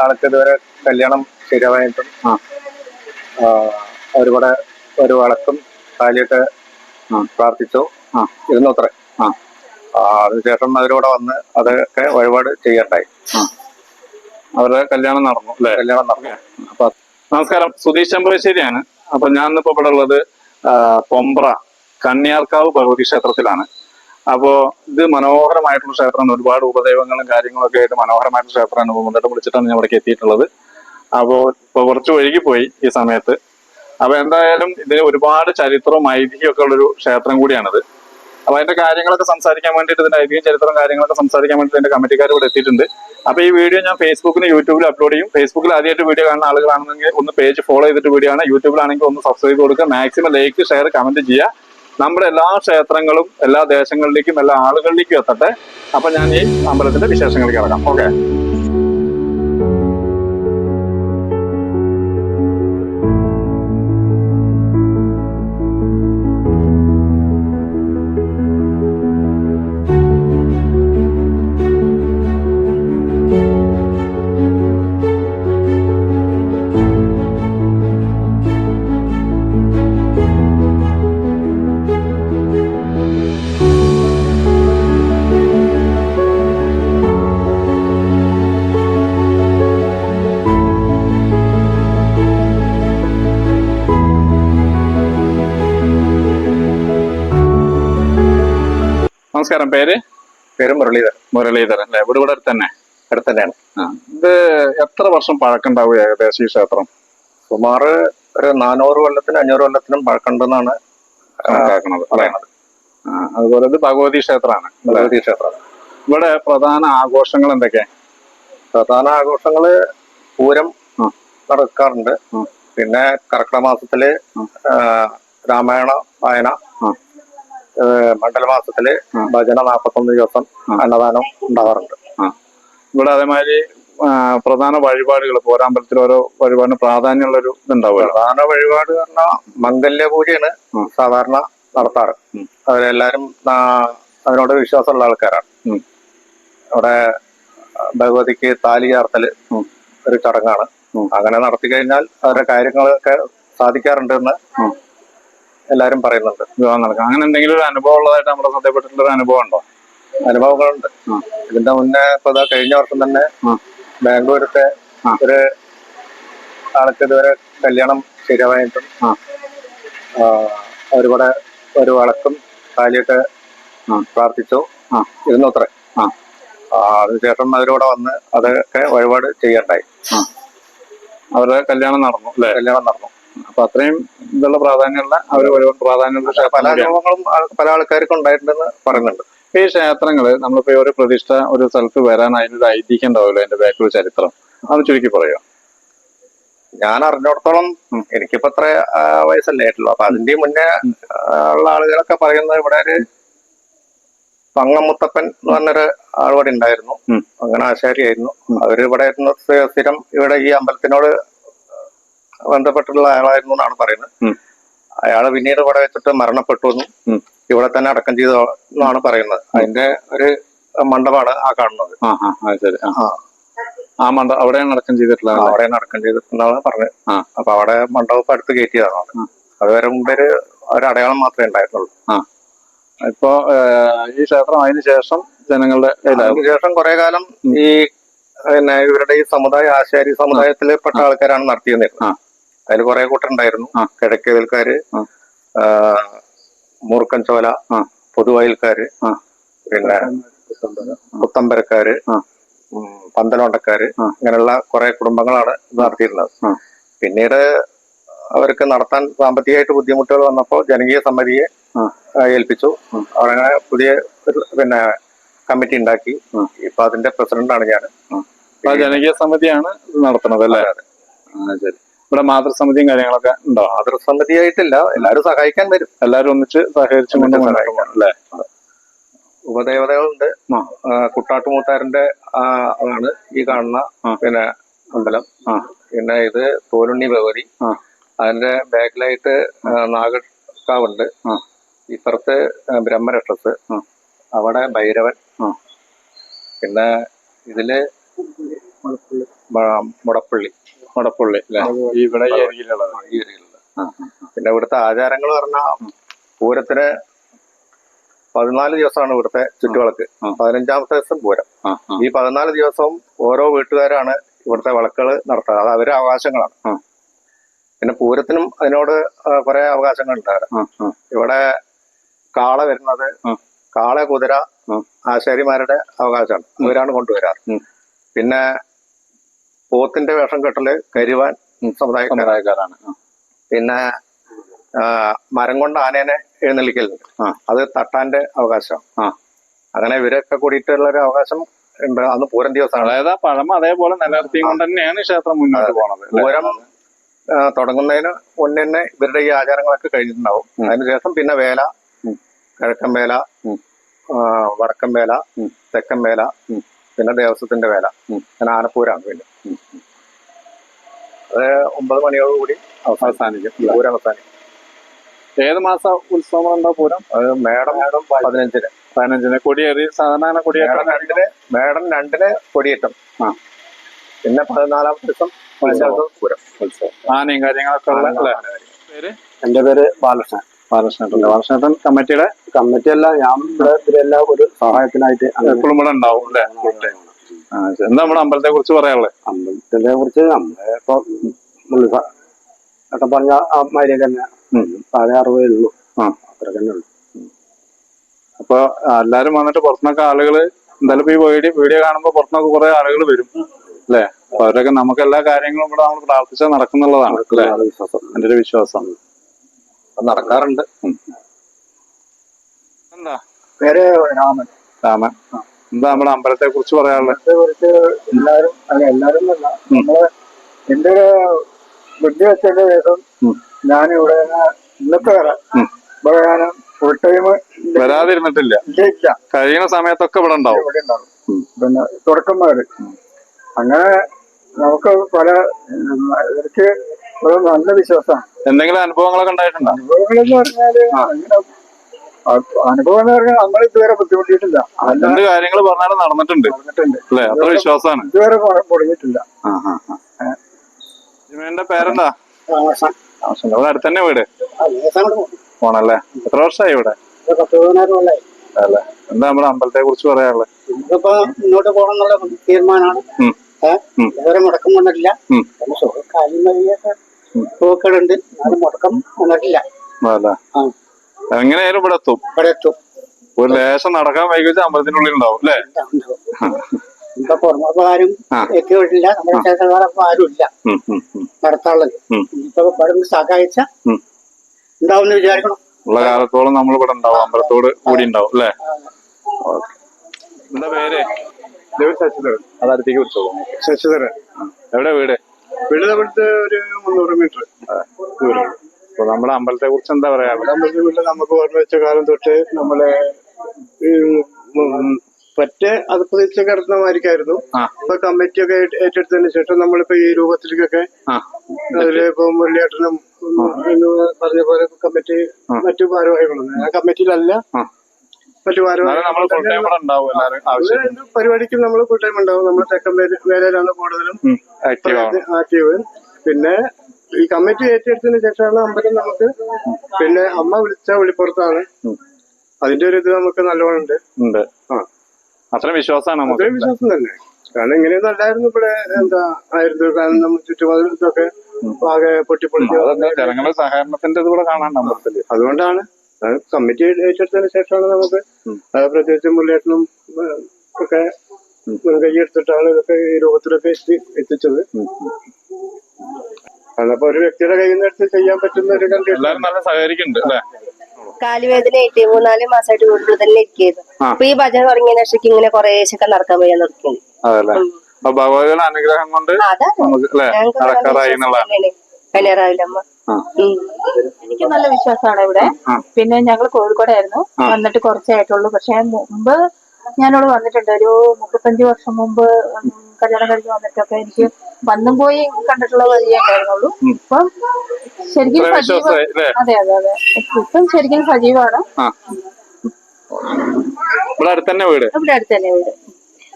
ആൾക്ക് ഇതുവരെ കല്യാണം ശരിയാവായിട്ടും ഒരുപാട് ഒരു വളക്കും കാലിയൊക്കെ. പ്രാർത്ഥിച്ചു. ആ. ഇരുന്നു അത്രേ അതിനുശേഷം അവരിവിടെ വന്ന് അതൊക്കെ വഴിപാട് ചെയ്യണ്ടായി അവരുടെ കല്യാണം നടന്നു അല്ലെ? കല്യാണം നടന്നു. അപ്പൊ നമസ്കാരം. സുധീഷ് ചെമ്പശ്ശേരിയാണ് അപ്പൊ ഞാൻ ഇന്നിപ്പോ ഇവിടെ ഉള്ളത് പൊമ്പ്ര കണ്ണിയാർക്കാവ് ഭഗവതി ക്ഷേത്രത്തിലാണ്. അപ്പോ ഇത് മനോഹരമായിട്ടുള്ള ക്ഷേത്രമാണ്. ഒരുപാട് ഉപദൈവങ്ങളും കാര്യങ്ങളൊക്കെ ആയിട്ട് മനോഹരമായിട്ടുള്ള ക്ഷേത്രമാണ്. അപ്പൊ മുന്നോട്ട് വിളിച്ചിട്ടാണ് ഞാൻ ഇവിടേക്ക് എത്തിയിട്ടുള്ളത്. അപ്പോ ഇപ്പൊ കുറച്ച് പോയി ഈ സമയത്ത്. അപ്പൊ എന്തായാലും ഇതിന് ഒരുപാട് ചരിത്രവും ഐതിഹ്യം ഒക്കെ ഉള്ളൊരു ക്ഷേത്രം കൂടിയാണിത്. അപ്പൊ അതിന്റെ കാര്യങ്ങളൊക്കെ സംസാരിക്കാൻ വേണ്ടിയിട്ട് ഇതിന്റെ ഐതിഹ്യം ചരിത്രം കാര്യങ്ങളൊക്കെ സംസാരിക്കാൻ വേണ്ടിയിട്ട് എന്റെ കമ്മിറ്റിക്കാർ ഇവിടെ എത്തിയിട്ടുണ്ട്. അപ്പൊ ഈ വീഡിയോ ഞാൻ ഫേസ്ബുക്കിന് യൂട്യൂബിൽ അപ്ലോഡ് ചെയ്യും. ഫേസ്ബുക്കിൽ ആദ്യമായിട്ട് വീഡിയോ കാണുന്ന ആളുകളാണെങ്കിൽ ഒന്ന് പേജ് ഫോളോ ചെയ്തിട്ട് വീഡിയോ ആണ് യൂട്യൂബിലാണെങ്കിൽ ഒന്ന് സബ്സ്ക്രൈബ് കൊടുക്കുക. മാക്സിമം ലൈക്ക് ഷെയർ കമന്റ് ചെയ്യുക. നമ്മുടെ എല്ലാ ക്ഷേത്രങ്ങളും എല്ലാ ദേശങ്ങളിലേക്കും എല്ലാ ആളുകളിലേക്കും എത്തട്ടെ. അപ്പൊ ഞാൻ ഈ അമ്പലത്തിന്റെ വിശേഷങ്ങളിലേക്ക് ഇറങ്ങാം ഓക്കെ. നമസ്കാരം. പേര്? പേര് മുരളീധരൻ. മുരളീധരൻ അല്ലെ? ഇവിടെ ഇവിടെ തന്നെ അടുത്ത് തന്നെയാണ് ആ. ഇത് എത്ര വർഷം പഴക്കണ്ടാവും ഏകദേശം ഈ ക്ഷേത്രം? സുമാർ ഒരു നാനൂറ് കൊല്ലത്തിനും അഞ്ഞൂറ് കൊല്ലത്തിനും അല്ലേ? പറയുന്നത്. ആ, അതുപോലെ ഇത് ഭഗവതി ക്ഷേത്രമാണ് ഭഗവതി ക്ഷേത്രം. ഇവിടെ പ്രധാന ആഘോഷങ്ങൾ എന്തൊക്കെ? പ്രധാന ആഘോഷങ്ങൾ പൂരം നടക്കാറുണ്ട്. പിന്നെ കർക്കിടക മാസത്തിൽ രാമായണ വായന മണ്ഡലമാസത്തിൽ. ഭജന നാപ്പത്തൊന്ന് ദിവസം. അന്നദാനം ഉണ്ടാവാറുണ്ട്. ഇവിടെ അതേമാതിരി പ്രധാന വഴിപാടുകൾ പോരാമ്പലത്തിൽ ഓരോ വഴിപാടിന് പ്രാധാന്യമുള്ളൊരു ഇതുണ്ടാവുക പ്രധാന വഴിപാട് പറഞ്ഞാൽ മംഗല്യ പൂജയാണ് സാധാരണ നടത്താറ്. അവരെല്ലാരും അതിനോട് വിശ്വാസമുള്ള ആൾക്കാരാണ്. അവിടെ ഭഗവതിക്ക് താലി ചേർത്തൽ ഒരു ചടങ്ങാണ്. അങ്ങനെ നടത്തി കഴിഞ്ഞാൽ അവരുടെ കാര്യങ്ങളൊക്കെ സാധിക്കാറുണ്ട് എല്ലാരും പറയുന്നുണ്ട്. വിവാഹം നടക്കാം അങ്ങനെ എന്തെങ്കിലും ഒരു അനുഭവം ഉള്ളതായിട്ട് നമ്മുടെ ശ്രദ്ധപ്പെട്ടിട്ടുള്ള ഒരു അനുഭവം ഉണ്ടോ? അനുഭവങ്ങളുണ്ട്. ഇതിന്റെ മുന്നേ ഇപ്പൊ കഴിഞ്ഞ വർഷം തന്നെ. ബാംഗ്ലൂരത്തെ ഒരു ആൾക്ക് ഇതുവരെ കല്യാണം ശരിയാവായിട്ടും അവരിവിടെ ഒരു വളക്കും കാലിയൊക്കെ. പ്രാർത്ഥിച്ചു. ഇരുന്നു അത്ര അതിനുശേഷം അവരിവിടെ വന്ന് അതൊക്കെ വഴിപാട് ചെയ്യണ്ടായി. അവരുടെ കല്യാണം നടന്നു അല്ലെ? കല്യാണം നടന്നു. അപ്പൊ അത്രയും ഇതുള്ള പ്രാധാന്യമുള്ള അവർ ഒരുപാട് പ്രാധാന്യമുള്ള പല. അനുഭവങ്ങളും പല ആൾക്കാർക്കും ഉണ്ടായിട്ടുണ്ടെന്ന് പറയുന്നുണ്ട്. ഈ ക്ഷേത്രങ്ങൾ നമ്മളിപ്പോ ഒരു പ്രതിഷ്ഠ ഒരു സ്ഥലത്ത് വരാൻ അതിനൊരു ഐതിഹ്യം ഉണ്ടാവുമല്ലോ അതിന്റെ ബാക്കിൽ ചരിത്രം. അത് ചുരുക്കി പറയുക. ഞാൻ അറിഞ്ഞിടത്തോളം. എനിക്കിപ്പോ അത്ര ആ, വയസ്സല്ലേ ആയിട്ടുള്ളൂ. അപ്പൊ അതിന്റെ മുന്നേ ഉള്ള ആളുകളൊക്കെ പറയുന്നത് ഇവിടെ ഒരു പങ്ങമുത്തപ്പൻ എന്ന് പറഞ്ഞൊരു ആളിവിടെ ഉണ്ടായിരുന്നു. അങ്ങനെ ആശാരിയായിരുന്നു ആയിരുന്നു അവർ ഇവിടെ ഇരുന്ന് സ്ഥിരം ഇവിടെ ഈ അമ്പലത്തിനോട് ബന്ധപ്പെട്ടുള്ള ആളായിരുന്നു എന്നാണ് പറയുന്നത്. അയാൾ അയാൾ പിന്നീട് ഇവിടെ വെച്ചിട്ട് മരണപ്പെട്ടു എന്നും ഇവിടെ തന്നെ അടക്കം ചെയ്തു എന്നാണ് പറയുന്നത്. അതിന്റെ ഒരു മണ്ഡപമാണ് ആ കാണുന്നത്. ശരി ആ. മണ്ഡ അവിടെയാണ് അടക്കം ചെയ്തിട്ടുള്ളത് അവിടെയാണ് അടക്കം ചെയ്തിട്ടുണ്ടെന്നാണ് പറഞ്ഞത്. അപ്പൊ അവിടെ മണ്ഡപം അടുത്ത് കയറ്റിയതാണ്. അതുവരെ മുമ്പേ ഒരു അടയാളം മാത്രമേ ഉണ്ടായിട്ടുള്ളൂ. ഇപ്പോ ഈ ക്ഷേത്രം അതിന് ശേഷം ജനങ്ങളുടെ ശേഷം കുറെ കാലം ഈ പിന്നെ ഇവരുടെ ഈ സമുദായ ആശാരി സമുദായത്തിൽ പെട്ട ആൾക്കാരാണ് നടത്തിയിരുന്നത്. അതിൽ കുറെ കൂട്ടുണ്ടായിരുന്നു. കിഴക്കേതിൽക്കാര് മൂർക്കൻ ചോല പൊതുവായൽക്കാര് പിന്നെ പുത്തമ്പരക്കാര് ആ. പന്തലോണ്ടക്കാര്. ഇങ്ങനെയുള്ള കുറെ കുടുംബങ്ങളാണ് ഇത് നടത്തിയിരുന്നത്. പിന്നീട് അവർക്ക് നടത്താൻ സാമ്പത്തികമായിട്ട് ബുദ്ധിമുട്ടുകൾ വന്നപ്പോൾ ജനകീയ സമിതിയെ ഏൽപ്പിച്ചു. അവരങ്ങനെ പുതിയ പിന്നെ കമ്മിറ്റി ഉണ്ടാക്കി. ഇപ്പൊ അതിന്റെ പ്രസിഡന്റാണ് ഞാൻ ജനകീയ സമിതിയാണ് ഇത് നടത്തുന്നത് അല്ലേ? ശരി. ഇവിടെ മാതൃസമിതിയും കാര്യങ്ങളൊക്കെ ഉണ്ടോ? മാതൃസമിതിയായിട്ടില്ല. എല്ലാവരും സഹായിക്കാൻ വരും. എല്ലാവരും ഒന്നിച്ച് സഹകരിച്ചു കൊണ്ട് അല്ലേ? ഉപദേവതകളുണ്ട്. കുട്ടാട്ടു മൂത്താരന്റെ കുട്ടാട്ടുമൂത്താരന്റെ ആണ് ഈ കാണുന്ന. പിന്നെ അമ്പലം. പിന്നെ ഇത് തോലുണ്ണി ഭഗവതി. അതിന്റെ ബാക്കിലായിട്ട് നാഗക്കാവുണ്ട്. ഇപ്പുറത്ത് ബ്രഹ്മരക്ഷസ്. അവിടെ ഭൈരവൻ. പിന്നെ ഇതിൽ മുടപ്പള്ളി. മുടപ്പുള്ളി അല്ലെ? ഇവിടെ ഈ അരികിലുള്ളത് ഈ ഏരിയയിലുള്ള പിന്നെ ഇവിടുത്തെ ആചാരങ്ങൾ പറഞ്ഞാൽ പൂരത്തിന് പതിനാല് ദിവസമാണ് ഇവിടുത്തെ ചുറ്റുവിളക്ക്. പതിനഞ്ചാമത്തെ ദിവസം പൂരം. ഈ പതിനാല് ദിവസവും ഓരോ വീട്ടുകാരാണ് ഇവിടുത്തെ വിളക്കുകൾ നടത്തുക. അത് അവരുടെ അവകാശങ്ങളാണ്. പിന്നെ പൂരത്തിനും അതിനോട് കുറെ അവകാശങ്ങളുണ്ട് ഇവിടെ കാള വരുന്നത്. കാള കുതിര ആശാരിമാരുടെ അവകാശമാണ്. അവരാണ് കൊണ്ടുവരാറ്. പിന്നെ പോത്തിന്റെ വേഷം കെട്ടൽ കരുവാൻ സമുദായക്കാരാണ്. പിന്നെ മരം കൊണ്ട് ആനേനെ എഴുന്നള്ളിക്കലുണ്ട് അത് തട്ടാന്റെ അവകാശം. അങ്ങനെ ഇവരൊക്കെ കൂടിയിട്ടുള്ള ഒരു അവകാശം ഉണ്ട്. അന്ന് പൂരം ദിവസമാണ്. അതായത് ആ പഴം അതേപോലെ നിലനിർത്തിയും കൊണ്ട് തന്നെയാണ് ക്ഷേത്രം മുന്നോട്ട് പോണത്? പൂരം തുടങ്ങുന്നതിന് മുന്നേ തന്നെ ഇവരുടെ ഈ ആചാരങ്ങളൊക്കെ കഴിഞ്ഞിട്ടുണ്ടാവും. അതിനുശേഷം പിന്നെ വേല. കിഴക്കൻ വേല വടക്കൻ വേല തെക്കൻ വേല. പിന്നെ ദേവസ്വത്തിന്റെ വേല. ഞാൻ പിന്നെ ആനപ്പൂരാണ് പിന്നെ. അത് ഒമ്പത് മണിയോടുകൂടി അവസാനിക്കും? പൂരം അവസാനിക്കും. ഏത് മാസ ഉത്സവം ഉണ്ടോ പൂരം? അത് മേടം പതിനഞ്ചിന്. പതിനഞ്ചിന്. കൊടിയേറി സാധാരണ കൊടിയേറ്റം മേടം രണ്ടിന് മേടം രണ്ടിന് കൊടിയേറ്റം. ആ. പിന്നെ പതിനാലാം ദിവസം ദിവസം പൂരം. ഉത്സവം. ആനയും കാര്യങ്ങളൊക്കെ ഉള്ള അല്ലേ? പേര്? എന്റെ പേര് ബാലകൃഷ്ണൻ. ബാലകൃഷ്ണേട്ടൻ ബാലകൃഷ്ണേട്ടൻ കമ്മിറ്റിയുടെ കമ്മിറ്റി അല്ല ഞാൻ ഇവിടെ ഇവരെല്ലാം ഒരു സഹായത്തിനായിട്ട് എപ്പോഴും ഇവിടെ ഉണ്ടാവും അല്ലേ? എന്താ നമ്മുടെ അമ്പലത്തെ കുറിച്ച് പറയാനുള്ളത് അമ്പലത്തിനെ കുറിച്ച് നമ്മളെ ഇപ്പൊ ഒക്കെ പറഞ്ഞ മാതിരി തന്നെ. പഴയ അറുപതേ ഉള്ളൂ. അത്ര തന്നെ ഉള്ളൂ. അപ്പൊ എല്ലാരും വന്നിട്ട് പുറത്തുനിന്നൊക്കെ ആളുകൾ എന്തായാലും ഇപ്പൊ ഈ വീഡിയോ വീഡിയോ കാണുമ്പോ പുറത്തുനിന്നൊക്കെ കുറെ ആളുകൾ വരും. അല്ലേ? അപ്പൊ അവരൊക്കെ നമുക്ക് എല്ലാ കാര്യങ്ങളും ഇവിടെ നമ്മൾ പ്രാർത്ഥിച്ചാൽ നടക്കുന്നുള്ളതാണ്. അല്ലേ? വിശ്വാസം. എന്റെ ഒരു വിശ്വാസം. നടക്കാറുണ്ട്. എന്താ? പേര് രാമൻ. രാമൻ. എന്താ നമ്മുടെ അമ്പലത്തെ കുറിച്ച് പറയാനുള്ളത്? കുറിച്ച് എല്ലാരും അല്ല എല്ലാരും അല്ല. നമ്മൾ എന്റെ ഒരു ബുദ്ധി വെച്ചതിന്റെ ശേഷം ഉം. ഞാനിവിടെ ഇന്നത്തെ വരെ. ഇവിടെ ഞാൻ ഫുൾ ടൈം വരാതിരുന്നിട്ടില്ല. ഇല്ല കഴിയുന്ന സമയത്തൊക്കെ ഇവിടെ ഉണ്ടാവും. ഇവിടെ ഉണ്ടാവും. പിന്നെ തുടക്കം അങ്ങനെ നമുക്ക് പല ഒരു നല്ല വിശ്വാസമാണ് എന്തെങ്കിലും അനുഭവങ്ങളൊക്കെ ഉണ്ടായിട്ടുണ്ടോ? അനുഭവങ്ങളെന്ന് പറഞ്ഞാൽ അങ്ങനെ അ- അനുഭവം എന്ന് പറഞ്ഞാൽ നമ്മൾ ഇതുവരെ ബുദ്ധിമുട്ടിയിട്ടില്ല. എന്ത് കാര്യങ്ങൾ പറഞ്ഞാലും നടന്നിട്ടുണ്ട്. നടന്നിട്ടുണ്ട്. അല്ലേ? അത്ര വിശ്വാസമാണ്. ഇതുവരെ മുട- മുടങ്ങിയിട്ടില്ല. ജിമേന്റെ പേരെന്താ? ഇവിടെ അടുത്ത് തന്നെ വീട്. പോണല്ലേ? എത്ര വർഷമായി ഇവിടെ? അല്ലേ? എന്താ നമ്മുടെ അമ്പലത്തെ കുറിച്ച് പറയാനുള്ളത് ഇതിപ്പോ മുന്നോട്ട് പോകണം എന്നുള്ള തീരുമാനമാണ്. ഇതുവരെ മുടക്കം കാര്യം വഴിയൊക്കെ പോക്കുകളുണ്ട് അത് മുടക്കം നടക്കില്ല. എങ്ങനെയായാലും ഇവിടെ എത്തും. ഇവിടെ എത്തും. ഒരു ലേശം നടക്കാൻ വൈകിട്ട് അമ്പലത്തിനുള്ളിൽ ഉണ്ടാവും അല്ലേ? ഇപ്പൊ ആ. എത്തിയിട്ടില്ല. നമ്മുടെ ക്ഷേത്രക്കാരൊക്കെ ആരും ഇല്ല. നടത്താളത്. ഇപ്പൊ ഇവിടെ സഹായിച്ച ഉണ്ടാവും വിചാരിക്കണം. ഉള്ള കാലത്തോളം നമ്മൾ ഇവിടെ ഉണ്ടാവും അമ്പലത്തോട് കൂടി ഉണ്ടാവും അല്ലേ? എന്താ പേര്? ശശിധരൻ. അത് അടുത്തേക്ക് വിളിച്ചോളൂ? ശശിധരൻ. എവിടെ വീട്? വീട് ഇവിടുത്തെ ഒരു മുന്നൂറ് മീറ്റർ അപ്പൊ നമ്മുടെ അമ്പലത്തെ കുറിച്ച് എന്താ പറയാ? നമ്മുടെ വീട്ടിൽ നമുക്ക് ഓർമ്മ വെച്ച കാലം തൊട്ട് നമ്മളെ ഈ ഉം പറ്റ അത് പ്രതീക്ഷിച്ച് കിടന്ന മാതിരിക്കായിരുന്നു ആ. ഇപ്പൊ കമ്മിറ്റി ഒക്കെ ഏറ്റെടുത്തതിന് ശേഷം നമ്മളിപ്പോ ഈ രൂപത്തിലേക്കൊക്കെ ആ. അതിൽ ഇപ്പൊ മുരളിയേട്ടനും ഉം, എന്ന് പറഞ്ഞ പോലെ കമ്മിറ്റി മറ്റു ഭാരവാഹികളും ആ കമ്മിറ്റിയിലല്ല ആ. പരിപാടിക്ക് നമ്മൾ ഫുൾ ടൈം ഉണ്ടാവും. നമ്മൾ തെക്കൻ വേല- വേലയിലാണ് കൂടുതലും ആക്റ്റീവ് പിന്നെ ഈ കമ്മിറ്റി ഏറ്റെടുത്തതിന് ശേഷമാണ് അമ്പലം നമുക്ക് പിന്നെ അമ്മ വിളിച്ച വിളിപ്പുറത്താണ്. അതിന്റെ ഒരു ഇത് നമുക്ക് നല്ലോണം ഉണ്ട്. ഉണ്ട് ആ. അത്ര വിശ്വാസമാണ് അത്രയും വിശ്വാസം തന്നെ. കാരണം ഇങ്ങനെയൊന്നും അല്ലായിരുന്നു ഇവിടെ എന്താ ആയിരുന്നു. കാരണം നമ്മൾ ചുറ്റുപാട് ഇതൊക്കെ ആകെ പൊട്ടിപ്പൊളിച്ചു ജനങ്ങളുടെ സഹകരണത്തിന്റെ ഇത് കൂടെ കാണാണ്ട് അമ്പലത്തിൽ. അതുകൊണ്ടാണ്. അത് കമ്മിറ്റി ഏറ്റെടുത്തതിന് ശേഷമാണ് നമുക്ക് പ്രത്യേകിച്ച് മുല്ലേട്ടനും ഒക്കെ കൈയെടുത്തിട്ടാണ് ഇതൊക്കെ ഈ രൂപത്തിലൊക്കെ എത്തി എത്തിച്ചത്. അതപ്പോ ഒരു വ്യക്തിയുടെ കയ്യിൽ നിന്ന് എടുത്ത് ചെയ്യാൻ പറ്റുന്ന ഒരു കണ്ടീഷൻ കാലുവേദന കാലുവേദനയായിട്ട് മൂന്നാൽ മാസമായിട്ട് വീട്ടിൽ തന്നെ ഇരിക്കുന്നു. അപ്പൊ ഈ ഭജന തുടങ്ങിയതിനു ശേഷം ഇങ്ങനെ കുറേശ്ശൊക്കെ നടക്കാൻ വയ്യാൻ തുടങ്ങി ഭഗവതിയുടെ അനുഗ്രഹം കൊണ്ട് നമുക്ക് നടക്കാറായി എന്നുള്ളതാണ്. എനിക്ക് നല്ല വിശ്വാസമാണ് ഇവിടെ. പിന്നെ ഞങ്ങൾ കോഴിക്കോടായിരുന്നു. വന്നിട്ട് കുറച്ചായിട്ടുള്ളൂ പക്ഷെ മുമ്പ് ഞാനിവിടെ വന്നിട്ടുണ്ട്. ഒരു മുപ്പത്തഞ്ച് വർഷം മുമ്പ് കല്യാണം കഴിഞ്ഞ് വന്നിട്ടൊക്കെ എനിക്ക് വന്നും പോയി കണ്ടിട്ടുള്ള വലിയ ഉണ്ടായിരുന്നുള്ളൂ. ഇപ്പം ശരിക്കും സജീവ അതെ അതെ അതെ. ഇപ്പം ശരിക്കും സജീവമാണ് ഇവിടെ അടുത്ത് തന്നെ വീട്. ഇവിടെ അടുത്ത് തന്നെ വീട്.